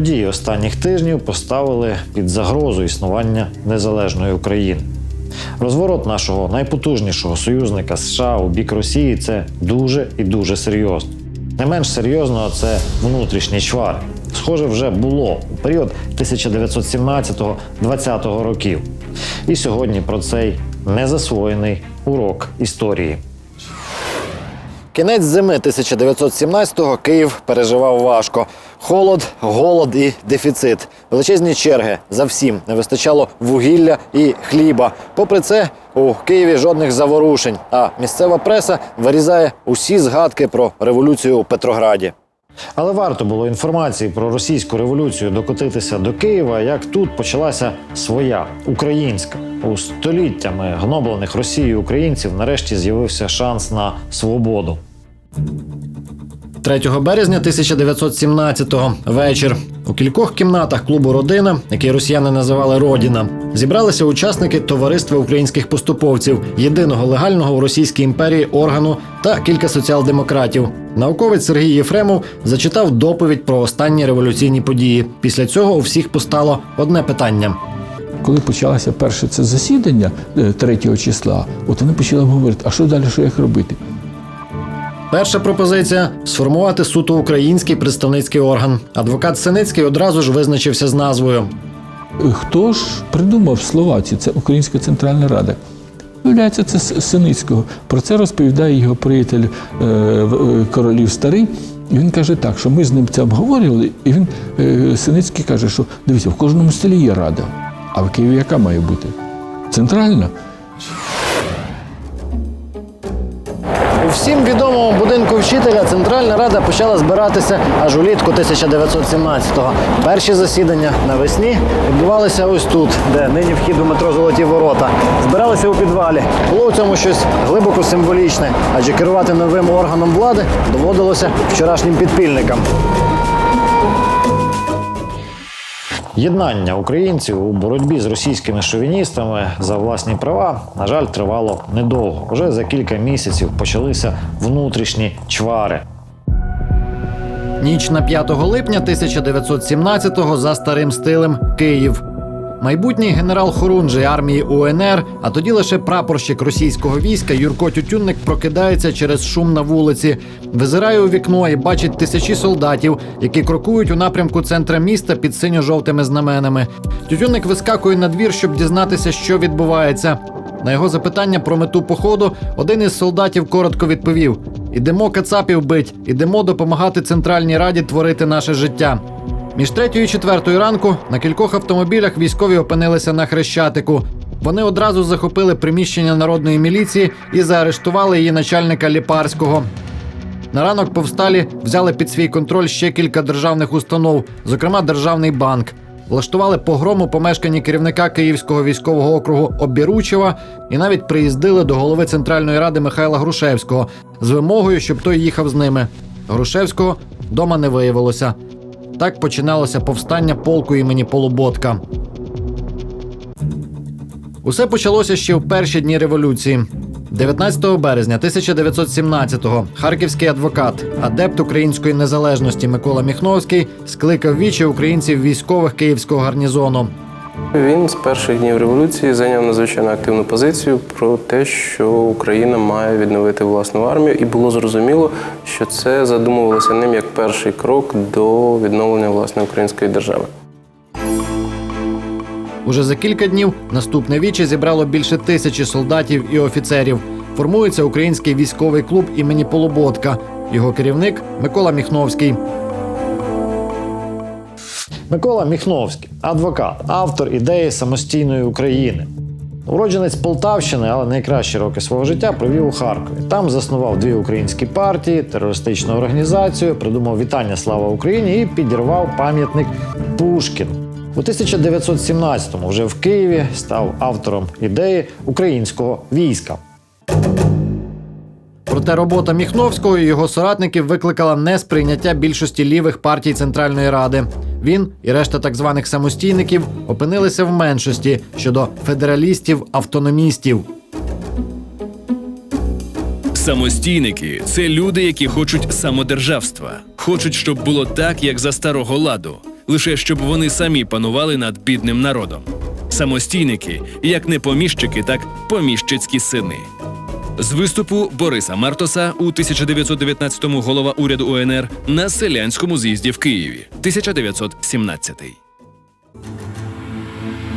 Події останніх тижнів поставили під загрозу існування незалежної України. Розворот нашого найпотужнішого союзника США у бік Росії це дуже і дуже серйозно. Не менш серйозно це внутрішні чвари. Схоже, вже було у період 1917-20 років. І сьогодні про цей незасвоєний урок історії. Кінець зими 1917-го Київ переживав важко. Холод, голод і дефіцит. Величезні черги за всім не вистачало вугілля і хліба. Попри це, у Києві жодних заворушень. А місцева преса вирізає усі згадки про революцію у Петрограді. Але варто було інформації про російську революцію докотитися до Києва, як тут почалася своя українська. У століттями гноблених Росією українців нарешті з'явився шанс на свободу. 3 березня 1917-го вечір. У кількох кімнатах клубу Родина, який росіяни називали Родіна, зібралися учасники товариства українських поступовців, єдиного легального у Російській імперії органу та кілька соціал-демократів. Науковець Сергій Єфремов зачитав доповідь про останні революційні події. Після цього у всіх постало одне питання. Коли почалося перше це засідання е, 3 числа, от вони почали говорити, а що далі, що як робити? Перша пропозиція сформувати суто український представницький орган. Адвокат Синицький одразу ж визначився з назвою. Хто ж придумав слова ці? Це Українська Центральна Рада. Виявляється, це Синицького. Про це розповідає його приятель е, е, королів старий. І він каже так, що ми з ним це обговорювали, і він е, Синицький каже, що дивіться, в кожному селі є рада. А в Києві яка має бути? Центральна. Всім відомому будинку вчителя Центральна Рада почала збиратися аж улітку 1917-го. Перші засідання навесні відбувалися ось тут, де нині вхід у метро Золоті Ворота. Збиралися у підвалі. Було у цьому щось глибоко символічне, адже керувати новим органом влади доводилося вчорашнім підпільникам. Єднання українців у боротьбі з російськими шовіністами за власні права, на жаль, тривало недовго. Уже за кілька місяців почалися внутрішні чвари. Ніч на 5 липня 1917-го за старим стилем Київ. Майбутній генерал Хорунжий армії УНР, а тоді лише прапорщик російського війська Юрко Тютюнник прокидається через шум на вулиці, визирає у вікно і бачить тисячі солдатів, які крокують у напрямку центра міста під синьо-жовтими знаменами. Тютюнник вискакує на двір, щоб дізнатися, що відбувається. На його запитання про мету походу один із солдатів коротко відповів: Ідемо кацапів бить, ідемо допомагати Центральній Раді творити наше життя. Між третьою і четвертою ранку на кількох автомобілях військові опинилися на хрещатику. Вони одразу захопили приміщення народної міліції і заарештували її начальника Ліпарського. На ранок повсталі взяли під свій контроль ще кілька державних установ, зокрема Державний банк. Влаштували погром у помешканні керівника Київського військового округу Обіручева і навіть приїздили до голови Центральної ради Михайла Грушевського з вимогою, щоб той їхав з ними. Грушевського дома не виявилося. Так починалося повстання полку імені Полуботка. Усе почалося ще в перші дні революції. 19 березня 1917-го харківський адвокат, адепт української незалежності Микола Міхновський скликав вічі українців військових київського гарнізону. Він з перших днів революції зайняв надзвичайно активну позицію про те, що Україна має відновити власну армію, і було зрозуміло, що це задумувалося ним як перший крок до відновлення власної української держави. Уже за кілька днів наступне віче зібрало більше тисячі солдатів і офіцерів. Формується український військовий клуб імені Полуботка. Його керівник Микола Міхновський. Микола Міхновський, адвокат, автор ідеї самостійної України. Уродженець Полтавщини, але найкращі роки свого життя провів у Харкові. Там заснував дві українські партії, терористичну організацію, придумав вітання Слава Україні і підірвав пам'ятник Пушкіну. У 1917-му вже в Києві став автором ідеї українського війська. Проте робота Міхновського і його соратників викликала несприйняття більшості лівих партій Центральної Ради. Він і решта так званих самостійників опинилися в меншості щодо федералістів-автономістів. Самостійники це люди, які хочуть самодержавства, хочуть, щоб було так, як за старого ладу. лише щоб вони самі панували над бідним народом. Самостійники, як не поміщики, так поміщицькі сини. З виступу Бориса Мартоса у 1919-му голова уряду УНР на селянському з'їзді в Києві, 1917.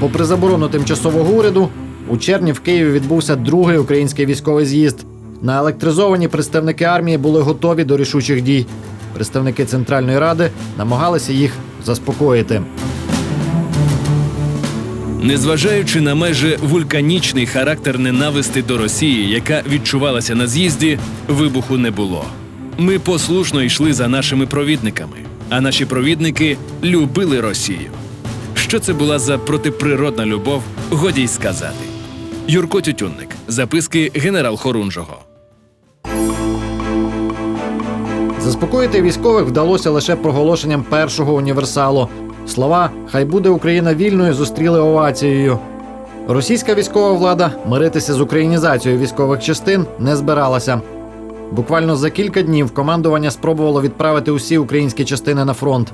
Попри заборону тимчасового уряду, у червні в Києві відбувся другий український військовий з'їзд. Наелектризовані представники армії були готові до рішучих дій. Представники Центральної Ради намагалися їх заспокоїти. Незважаючи на майже вулканічний характер ненависти до Росії, яка відчувалася на з'їзді, вибуху не було. Ми послушно йшли за нашими провідниками, а наші провідники любили Росію. Що це була за протиприродна любов, годі й сказати. Юрко Тютюнник, записки генерал Хорунжого. Заспокоїти військових вдалося лише проголошенням першого універсалу. Слова Хай буде Україна вільною зустріли овацією. Російська військова влада миритися з українізацією військових частин не збиралася. Буквально за кілька днів командування спробувало відправити усі українські частини на фронт.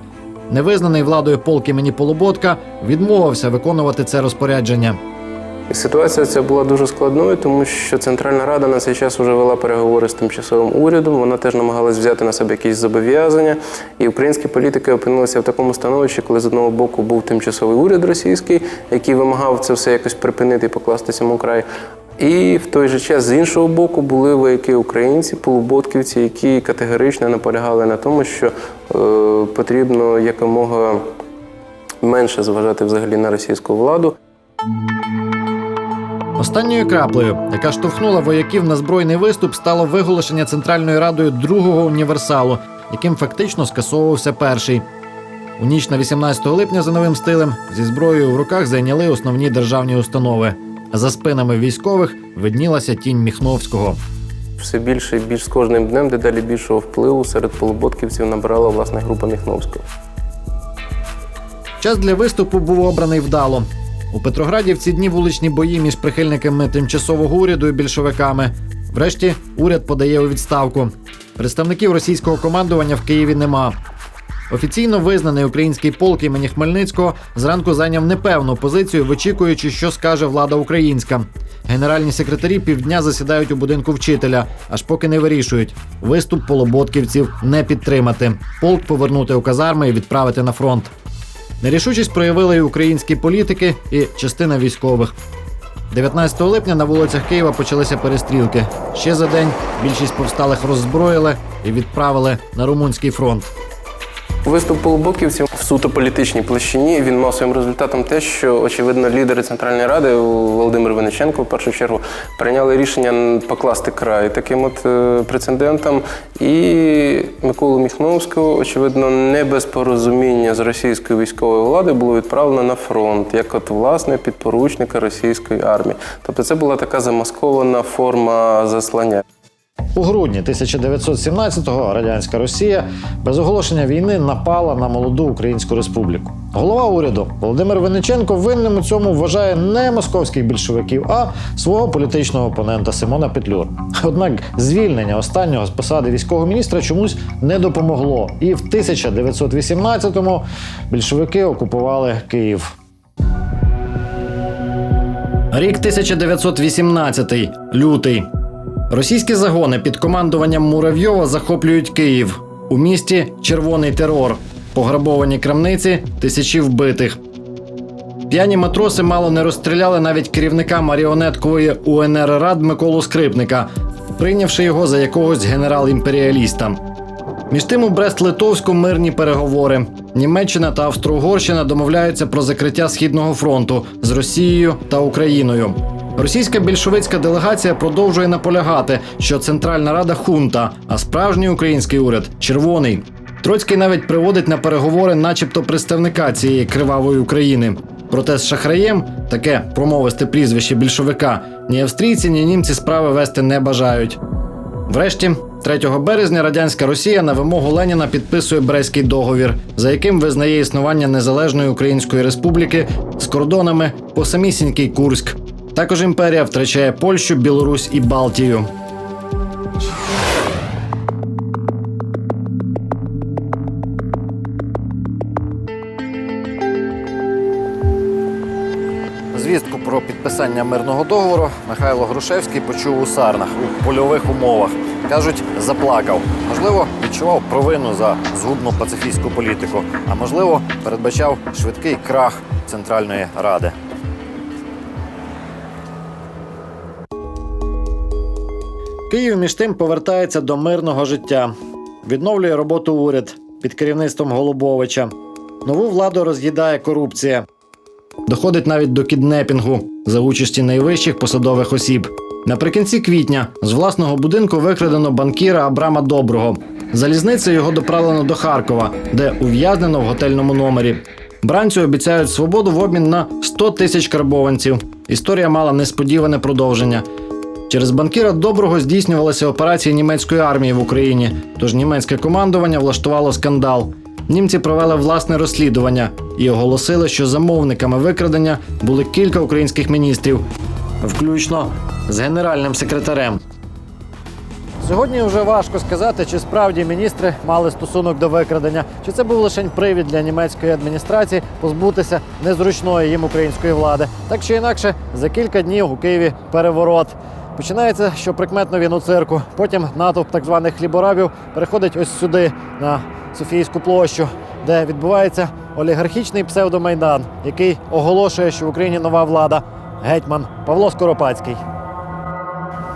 Невизнаний владою полк імені Полуботка відмовився виконувати це розпорядження. Ситуація ця була дуже складною, тому що Центральна Рада на цей час вже вела переговори з тимчасовим урядом. Вона теж намагалась взяти на себе якісь зобов'язання. І українські політики опинилися в такому становищі, коли з одного боку був тимчасовий уряд російський, який вимагав це все якось припинити і покласти цьому край. І в той же час з іншого боку були вояки українці, полуботківці, які категорично наполягали на тому, що е, потрібно якомога менше зважати взагалі на російську владу. Останньою краплею, яка штовхнула вояків на збройний виступ, стало виголошення Центральною Радою другого універсалу, яким фактично скасовувався перший. У ніч на 18 липня за новим стилем зі зброєю в руках зайняли основні державні установи. За спинами військових виднілася тінь Міхновського. Все більше і більш з кожним днем, дедалі більшого впливу серед полуботківців набирала власне група Міхновського. Час для виступу був обраний вдало. У Петрограді в ці дні вуличні бої між прихильниками тимчасового уряду і більшовиками. Врешті уряд подає у відставку. Представників російського командування в Києві нема. Офіційно визнаний український полк імені Хмельницького зранку зайняв непевну позицію, вичікуючи, що скаже влада українська. Генеральні секретарі півдня засідають у будинку вчителя, аж поки не вирішують. Виступ полуботківців не підтримати. Полк повернути у казарми і відправити на фронт. Нерішучість проявили і українські політики, і частина військових. 19 липня на вулицях Києва почалися перестрілки. Ще за день більшість повсталих роззброїли і відправили на румунський фронт. Виступ полубоківців в суто політичній площині він мав своїм результатом те, що очевидно лідери Центральної Ради Володимир Винниченко в першу чергу прийняли рішення покласти край таким от е, прецедентам. І Миколу Міхновського, очевидно, не без порозуміння з російською військовою владою було відправлено на фронт як от власне підпоручника російської армії. Тобто це була така замаскована форма заслання. У грудні 1917-го радянська Росія без оголошення війни напала на молоду Українську республіку. Голова уряду Володимир Винниченко винним у цьому вважає не московських більшовиків, а свого політичного опонента Симона Петлюр. Однак звільнення останнього з посади військового міністра чомусь не допомогло, і в 1918-му більшовики окупували Київ. Рік 1918, лютий. Російські загони під командуванням Муравйова захоплюють Київ. У місті червоний терор, пограбовані крамниці, тисячі вбитих. П'яні матроси мало не розстріляли навіть керівника маріонеткової УНР Рад Миколу Скрипника, прийнявши його за якогось генерал-імперіаліста. Між тим у Брест-Литовську мирні переговори. Німеччина та Австро-Угорщина домовляються про закриття східного фронту з Росією та Україною. Російська більшовицька делегація продовжує наполягати, що Центральна Рада хунта, а справжній український уряд червоний. Троцький навіть приводить на переговори, начебто, представника цієї кривавої України. Проте з шахраєм таке промовисте прізвище більшовика ні австрійці, ні німці справи вести не бажають. Врешті, 3 березня радянська Росія на вимогу Леніна підписує Брестський договір, за яким визнає існування незалежної Української республіки з кордонами по самісінький Курськ. Також імперія втрачає Польщу, Білорусь і Балтію. Звістку про підписання мирного договору Михайло Грушевський почув у сарнах у польових умовах. Кажуть, заплакав. Можливо, відчував провину за згубну пацифістську політику, а можливо, передбачав швидкий крах Центральної Ради. Київ між тим повертається до мирного життя, відновлює роботу уряд під керівництвом Голубовича. Нову владу роз'їдає корупція. Доходить навіть до кіднепінгу за участі найвищих посадових осіб. Наприкінці квітня з власного будинку викрадено банкіра Абрама Доброго. Залізницею його доправлено до Харкова, де ув'язнено в готельному номері. Бранцю обіцяють свободу в обмін на 100 тисяч карбованців. Історія мала несподіване продовження. Через банкіра доброго здійснювалися операції німецької армії в Україні. Тож німецьке командування влаштувало скандал. Німці провели власне розслідування і оголосили, що замовниками викрадення були кілька українських міністрів, включно з генеральним секретарем. Сьогодні вже важко сказати, чи справді міністри мали стосунок до викрадення, чи це був лише привід для німецької адміністрації позбутися незручної їм української влади. Так чи інакше, за кілька днів у Києві переворот. Починається, що прикметно він у цирку. Потім натовп так званих хліборабів переходить ось сюди, на Софійську площу, де відбувається олігархічний псевдомайдан, який оголошує, що в Україні нова влада. Гетьман Павло Скоропадський.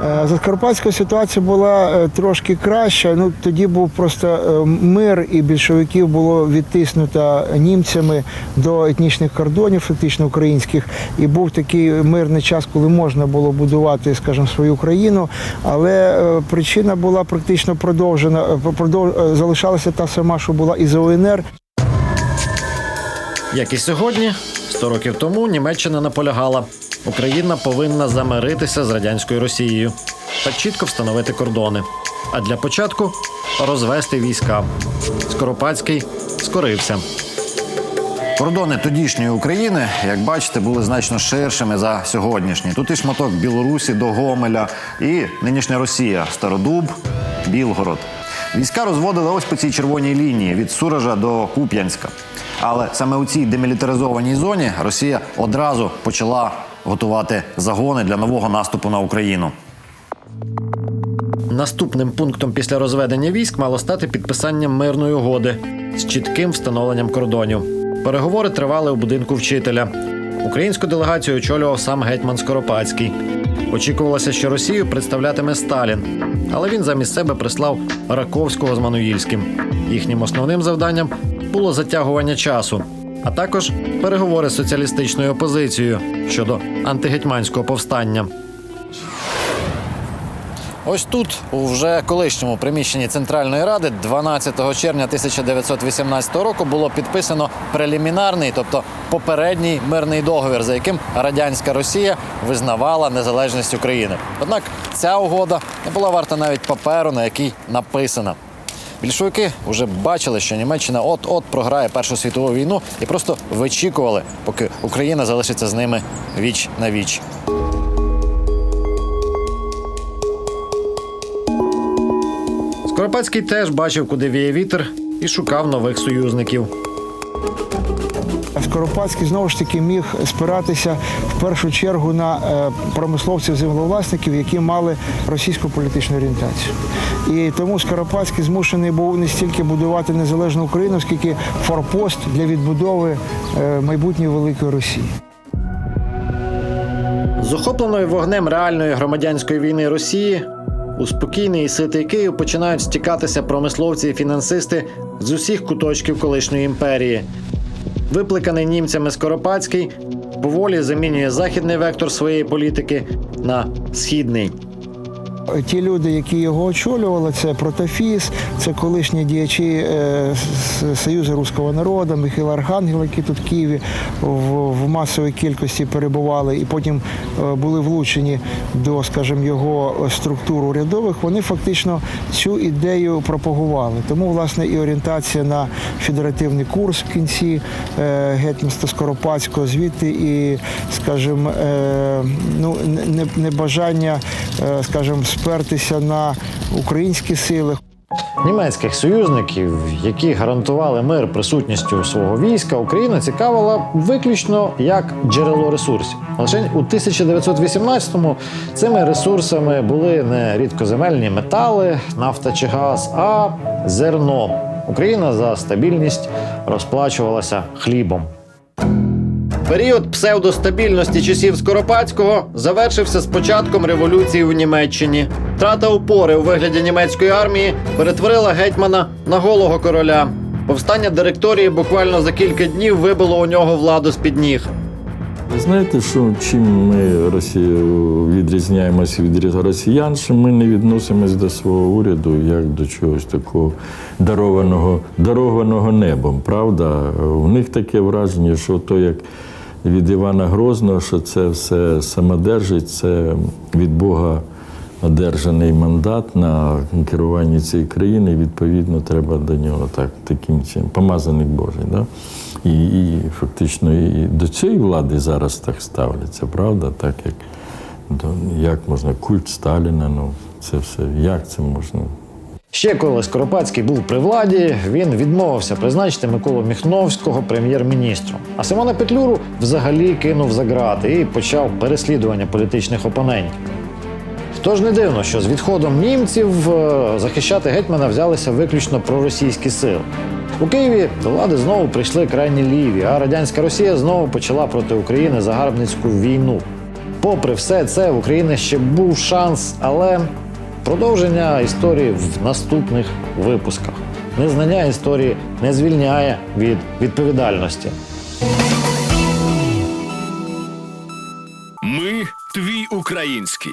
Е, Закарпатська ситуація була е, трошки краща. Ну тоді був просто е, мир, і більшовиків було відтиснуто німцями до етнічних кордонів, фактично українських. І був такий мирний час, коли можна було будувати, скажімо, свою країну. Але причина була практично продовжена, продов- залишалася та сама, що була і за УНР. Як і сьогодні, 100 років тому Німеччина наполягала, Україна повинна замиритися з радянською Росією та чітко встановити кордони. А для початку розвести війська. Скоропадський скорився. Кордони тодішньої України, як бачите, були значно ширшими за сьогоднішні. Тут і шматок Білорусі до Гомеля, і нинішня Росія Стародуб, Білгород. Війська розводили ось по цій червоній лінії від Суража до Куп'янська. Але саме у цій демілітаризованій зоні Росія одразу почала готувати загони для нового наступу на Україну. Наступним пунктом після розведення військ мало стати підписання мирної угоди з чітким встановленням кордонів. Переговори тривали у будинку вчителя. Українську делегацію очолював сам гетьман Скоропадський. Очікувалося, що Росію представлятиме Сталін, але він замість себе прислав Раковського з Мануїльським. Їхнім основним завданням було затягування часу, а також переговори з соціалістичною опозицією щодо антигетьманського повстання. Ось тут, у вже колишньому приміщенні Центральної Ради, 12 червня 1918 року було підписано прелімінарний, тобто попередній мирний договір, за яким радянська Росія визнавала незалежність України. Однак ця угода не була варта навіть паперу, на який написана. Більшовики вже бачили, що Німеччина от-от програє Першу світову війну і просто вичікували, поки Україна залишиться з ними віч на віч. Скоропадський теж бачив, куди віє вітер, і шукав нових союзників. Скоропадський знову ж таки міг спиратися в першу чергу на е, промисловців землевласників, які мали російську політичну орієнтацію. І тому Скоропадський змушений був не стільки будувати незалежну Україну, скільки форпост для відбудови е, майбутньої великої Росії. З охопленою вогнем реальної громадянської війни Росії у спокійний і ситий Київ починають стікатися промисловці і фінансисти з усіх куточків колишньої імперії. Випликаний німцями Скоропадський поволі замінює західний вектор своєї політики на східний. Ті люди, які його очолювали, це Протофіс, це колишні діячі е, Союзу руського народу, Михайло Архангел, які тут в Києві в, масовій кількості перебували і потім е, були влучені до, скажімо, його структур урядових. Вони фактично цю ідею пропагували. Тому, власне, і орієнтація на федеративний курс в кінці е, гетьманства Скоропадського, звідти і, скажімо, ну, не- не- небажання, скажімо, спертися на українські сили. німецьких союзників, які гарантували мир присутністю свого війська, Україна цікавила виключно як джерело ресурсів. Лише у 1918-му цими ресурсами були не рідкоземельні метали, нафта чи газ, а зерно. Україна за стабільність розплачувалася хлібом. Період псевдостабільності часів Скоропадського завершився з початком революції в Німеччині. Трата опори у вигляді німецької армії перетворила гетьмана на голого короля. Повстання директорії буквально за кілька днів вибило у нього владу з під ніг. Ви знаєте, що чим ми Росію відрізняємося від росіян, що ми не відносимось до свого уряду як до чогось такого дарованого, дарованого небом. Правда, у них таке враження, що то як від Івана Грозного, що це все самодержить, це від Бога одержаний мандат на керування цієї країни, і відповідно треба до нього так, таким чином, помазаник Божий. Да? І, і фактично і до цієї влади зараз так ставляться, правда? Так як, як можна культ Сталіна, ну це все, як це можна? Ще коли Скоропадський був при владі, він відмовився призначити Миколу Міхновського прем'єр-міністром. А Симона Петлюру взагалі кинув за грати і почав переслідування політичних опонентів. Тож не дивно, що з відходом німців е, захищати гетьмана взялися виключно проросійські сили. У Києві до влади знову прийшли крайні ліві, а радянська Росія знову почала проти України загарбницьку війну. Попри все це, в України ще був шанс, але продовження історії в наступних випусках. Незнання історії не звільняє від відповідальності. Ми твій український.